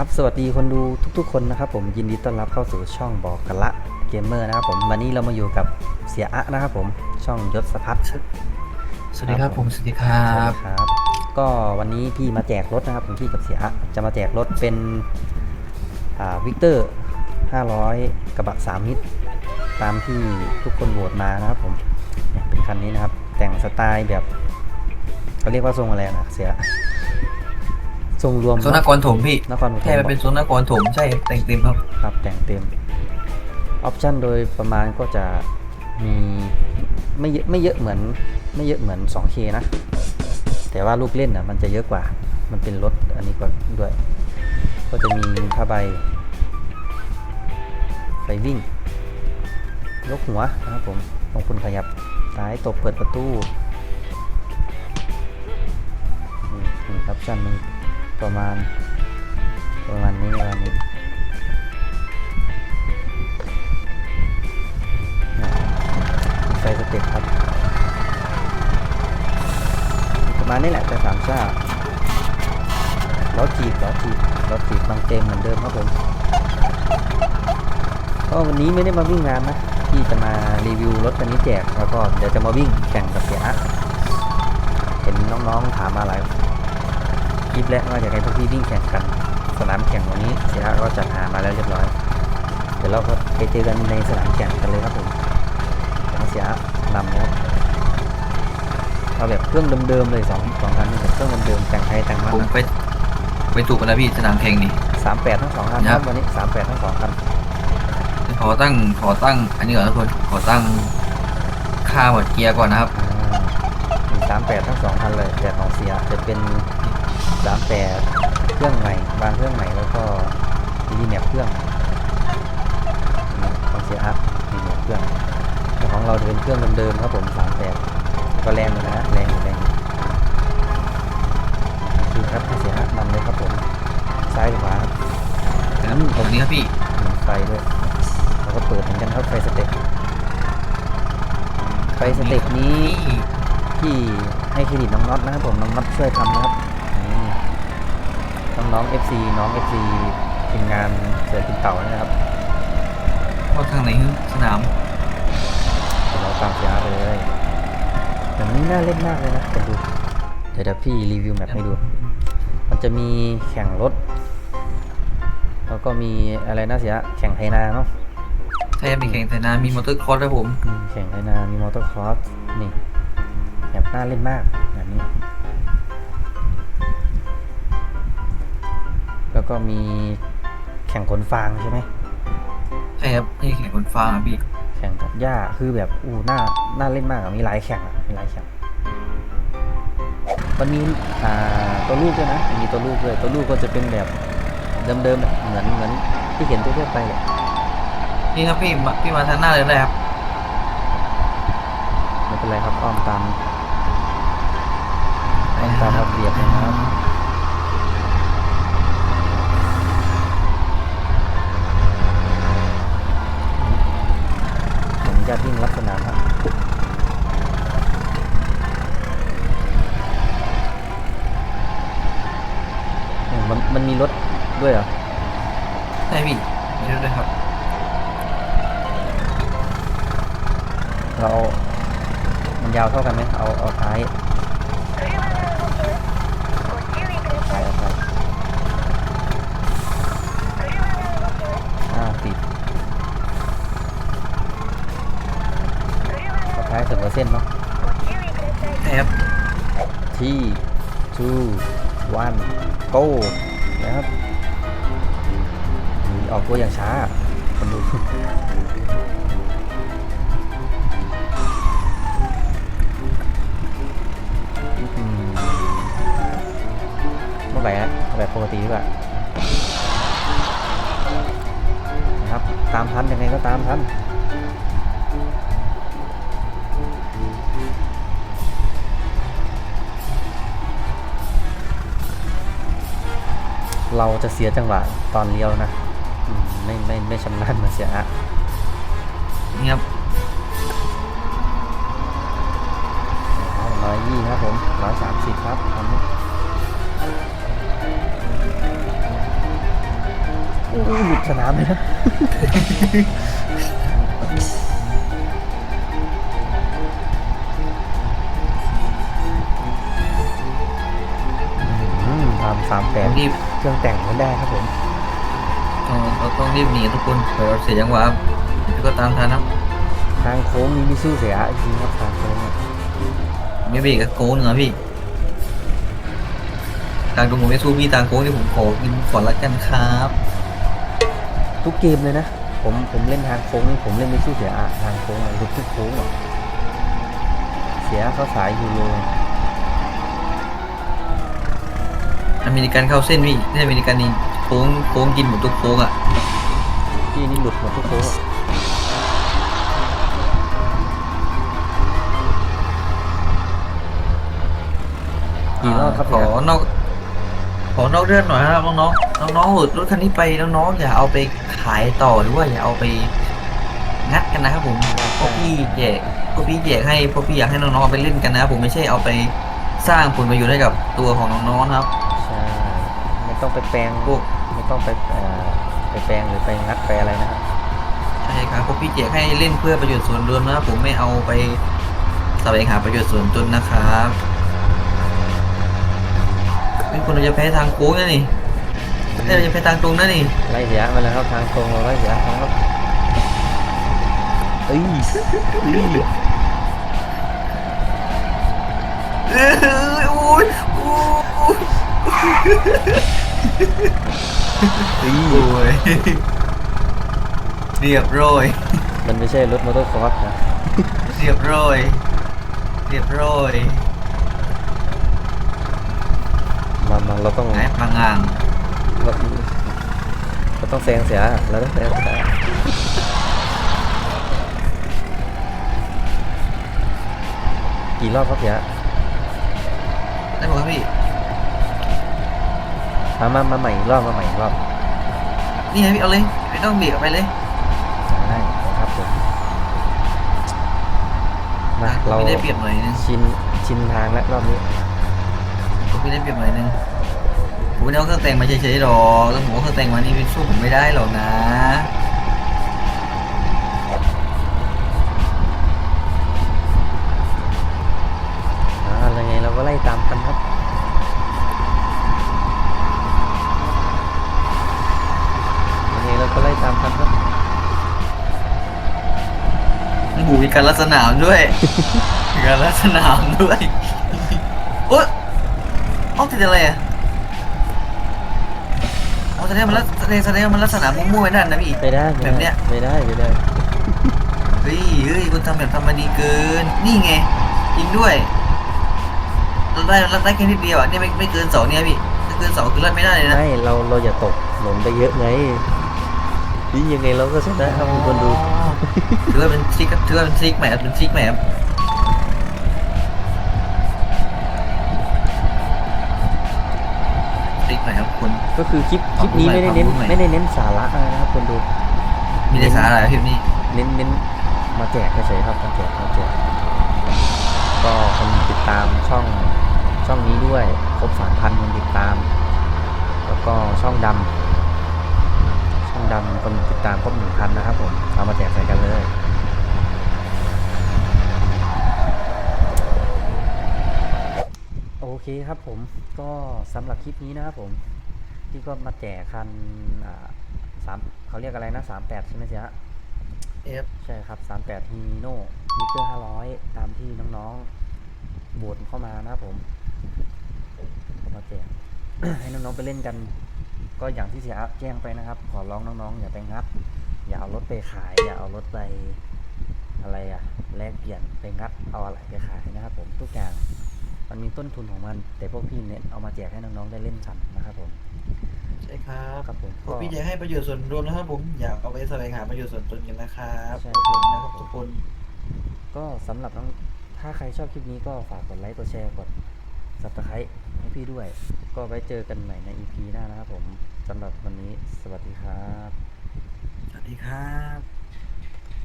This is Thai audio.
ครับสวัสดีคนดูทุกๆ คนนะครับผมยินดีต้อนรับเข้าสู่ช่องบอกกันละเกมเมอร์นะครับผมวันนี้เรามาอยู่กับเสียอะนะครับผมช่องยศพัฒน์สวัสดีครับผมสวัสดีครัสวัสบดีครับ ก็วันนี้พี่มาแจกรถนะครับผมพี่กับเสียอะจะมาแจกรถเป็นอ่าวิกเตอร์500 กระบะ3มิตรตามที่ทุกคนโหวตมานะครับผมเนี่ยเป็นคันนี้นะครับแต่งสไตล์แบบเขาเรียกว่าทรงอะไรนะเสีย ทรงรวมโซนนครถมพี่นครปฐมแค่มันเป็นโซนนครถมใช่แต่งเต็มครับครับแต่งเต็มออปชันโดยประมาณก็จะมีไม่เยอะไม่เยอะเหมือนไม่เยอะเหมือน 2K นะ แต่ว่าลูกเล่นอะมันจะเยอะกว่ามันเป็นรถอันนี้กว่าด้วย ก็จะมีผ้าใบไฟวิ่ง ยกหัวนะครับผมตรงคุณขยับซ้ายตบเปิดประตูนี่นี่ออปชันมัน ประมาณ ประมาณนี้ประมาณนี้ไฟสเต็ปครับ ประมาณนี้แหละแต่สามชาล้อจีบล้อจีบล้อจีบบางเต็มเหมือนเดิมครับผมก็วันนี้ไม่ได้มาวิ่งงานนะที่จะมารีวิวรถคันนี้แจกแล้วก็เดี๋ยวจะมาวิ่งแข่งกับเสียอะเห็นน้องๆถามมาหลาย คลิปแล้วว่าอยากให้พวกพี่วิ่งแข่งกัน สนามแข่งวันนี้เสียอะก็จัดหามาแล้วเรียบร้อย เดี๋ยวเราก็ไปเจอกันในสนามแข่งกันเลยครับผมของเสียนำนะครับเอาแบบเครื่องเดิมๆเลยสองสองคันนี้แบบเครื่องเดิมๆแต่งไทยแต่งมันผมไปไปถูกกันแล้วพี่สนามแข่งนี่สามแปดทั้งสองคันครับวันนี้สามแปดทั้งสองคันขอตั้งขอตั้งอันนี้ก่อนทุกคนขอตั้งค่าหมดเกียร์ก่อนนะครับมีสามแปดทั้งสองคันเลยแต่ของเสียจะเป็น สามแปดเครื่องใหม่วางเครื่องใหม่แล้วก็รีแมปเครื่องนี่ของเสียอัพรีแมปเครื่องแต่ของเราจะเป็นเครื่องเดิมๆครับผมสามแปดก็แรงอยู่นะแรงอยู่แรงอยู่คือครับให้เสียอัพนำเลยครับผมซ้ายหรือขวาครับแล้วตรงนี้ครับพี่มีไฟด้วยแล้วก็เปิดเหมือนกันครับไฟสเต็ปไฟสเต็ปนี้ที่ให้เครดิตน้องน็อตนะครับผมน้องน็อตช่วยทำนะครับนี่ น้องๆ FC น้อง FC ทีมงานเสือกินเต่านะครับเข้าทางไหนคือสนามเดี๋ยวเราตามเสียไปเลยแบบนี้น่าเล่นมากเลยนะแต่ดูเดี๋ยวเดี๋ยวพี่รีวิวแมปให้ดู มันจะมีแข่งรถ แล้วก็มีอะไรนะเสียแข่งไทนาเนาะใช่ครับมีแข่งแต่นามีมอเตอร์คอร์สครับผมอืมแข่งไทนามีมอเตอร์ครอสนี่แบบน่าเล่นมากแบบนี้ แล้วก็มีแข่งขนฟางใช่ไหมใช่ครับนี่แข่งคนฟ้าครับพี่แข่งกับหญ้าคือแบบอู้น่าน่าเล่นมากอะมีหลายแข่งอะมีหลายแข่งมันมีอ่าตัวลูกด้วยนะมีตัวลูกด้วยตัวลูกก็จะเป็นแบบเดิมๆแบบเหมือนเหมือนที่เห็นทั่วๆไปแหละนี่ครับพี่มาพี่มาทางหน้าเลยเลยครับไม่เป็นไรครับอ้อมตามอ้อมตามระเบียบนะครับ ขออนุ ญาตวิ่งลักษณะครับเนี่ยมันมันมีรถด้วยเหรอใช่พี่มีรถด้วยครับ เราเอามันยาวเท่ากันไหมเอาเอาท้าย ท้ายเอาท้ายอ่าติดเอาท้ายเสมอเส้นเนาะใช่ครับที่ two one go นะครับอืมออกตัวอย่างช้า เราจะเสียจังหวะตอนเลี้ยวนะอืมไม่ไม่ไม่ชำนาญเหมือนเสียอะนี่ครับร้อยยี่ครับผมร้อยสามสิบครับตอนนี้อู้หลุดสนามเลยนะ สามแปดรีบเครื่องแต่งไม่ได้ครับผมต้องเราต้องรีบหนีทุกคนเดี๋ยวเราเสียจังหวะครับแล้วก็ตามทันครับทางโค้งนี้ไม่สู้เสียจริงครับทางโค้งเนี่ยไม่เบรกกับโค้งเหรอพี่ทางตรงผมไม่สู้พี่ทางโค้งที่ผมขอกินก่อนละกันครับ ทุกเกมเลยนะผมผมเล่นทางโค้งนี่ผมเล่นไม่สู้เสียทางโค้งเลยทุกโค้งอะเสียเขาสายยูโร อเมริกันเข้าเส้นพี่ที่อเมริกันนี่โค้งโค้งกินหมดทุกโค้งอะที่นี่หลุดหมดทุกโค้งอะกี่รอบครับขอเนี่ยนอกขอนอกเรื่องหน่อยนะครับน้องๆน้องๆหลุดรถคันนี้ไปน้องๆอย่าเอาไปขายต่อหรือว่าอย่าเอาไปงัดกันนะครับผมพวกพี่แจกพวกพี่แจกให้พวกพี่อยากให้น้องๆเอาไปเล่นกันนะครับผมไม่ใช่เอาไปสร้างผลประโยชน์ให้กับตัวของน้องๆนะครับใช่ไม่ ต้องไปแปลงพวกไม่ต้องไปเอ่อไปแปลงหรือไปงัดไปอะไรนะครับใช่ครับพวกพี่แจกให้เล่นเพื่อประโยชน์ส่วนรวมนะครับผมไม่เอาไปแสวงหาประโยชน์ส่วนตนนะครับเป็นคนเราจะแพ้ทางโค้งนะนี่เอ้ยเราจะแพ้ทางตรงนะนี่ไล่เสียมาแล้วครับทางตรงเราไล่เสียทางครับเอ้ยเอ้ยเอ้ยโอ้ยโอ้ย เอ้ยโอ้ยเรียบร้อยมันไม่ใช่รถมอเตอร์คอร์สนะเรียบร้อยเรียบร้อยมามาเราต้องไหนพังงางเราเราต้องแซงเสียเราต้องแซงเสียกี่รอบครับเสียได้หมดครับพี่ มามามาใหม่อีกรอบมาใหม่อีกรอบนี่ไงพี่เอาเลยไม่ต้องเบียดออกไปเลยได้ครับผมมาเราไม่ได้เปรียบหน่อยนึงชินชินทางแล้วรอบนี้ผมไม่ได้เปรียบหน่อยนึงผมไม่ได้เอาเครื่องแต่งมาเฉยๆหรอกแล้วผมเอาเครื่องแต่งมานี่สู้ผมไม่ได้หรอกนะอ่าอะไรไงเราก็ไล่ตามกันครับยังไงเรา ก็ไล่ตามกันครับโอ้โหมีการลัดสนามด้วยมีการลัดสนามด้วยโอ๊ยเอาติดอะไรอะเอาแสดงมันลัดแสดงแสดงมันลัดสนามมั่วๆไว้นั่นนะพี่ไม่ได้ไม่แบบเนี้ได้ยไม่ได้ไม่ได้เฮ้ยเฮ้ยคุณทำแบบทำมาดีเกิน นี่ไงจริงด้วยเราได้เราได้แค่นิดเดียวอะนี่ไม่ไม่เกินสองเนี่ยพี่ถ้าเกินสองคือลัดไม่ได้เลยนะไม่เราเราอย่าตกหล่นไปเยอะไง นี่ยังไงเราก็ชนะครับทุกคนดูถือว่าเป็นซิกครับถือว่าเป็นซิกแหมเป็นซิกแหมซิกแหมครับคุณ ก็คือคลิปคลิปนี้ไม่ได้เน้นความรู้ใหม่ไม่ได้เน้นสาระอะไรนะครับคนดู มีแต่สาระคลิปนี้ เน้นเน้นมาแจกเฉยๆครับมาแจกมาแจกก็คนติดตามช่องช่องนี้ด้วยครบสามพันคนติดตาม แล้วก็ช่องดำ ช่องดำคนติดตามครบหนึ่งพันนะครับผม เอามาแจกใส่กันเลย โอเคครับผมก็สำหรับคลิปนี้นะครับผม ที่ก็มาแจกคันอ่าสามเขาเรียกอะไรนะสามแปดใช่ไหมเจ๊ะเอฟใช่ครับ38ฮีโน่มิเตอร์500ตามที่น้องๆโหวตเข้ามานะครับผมก็มาแจกให้น้องๆไปเล่นกัน ก็อย่างที่เสียอัพแจ้งไปนะครับ ขอร้องน้องๆ อย่าไปงัด อย่าเอารถไปขาย อย่าเอารถไปอะไรอะแลกเปลี่ยนไปงัดเอาอะไรไปขายนะครับ ผมทุกอย่างมันมีต้นทุนของมัน แต่พวกพี่เน้นเอามาแจกให้น้องๆได้เล่นกันนะครับผมใช่ครับครับผมผมก็พี่อยากให้ประโยชน์ส่วนรวมนะครับผมอยากเอาไปแสวงหาประโยชน์ส่วนตนกันนะครับใช่ขอบคุณนะครับทุกคนก็สำหรับน้องถ้าใครชอบคลิปนี้ก็ฝากกดไลค์กดแชร์กด subscribe ให้พี่ด้วย ก็ไว้เจอกันใหม่ใน EP หน้านะครับผมสำหรับวันนี้สวัสดีครับ สวัสดีครับ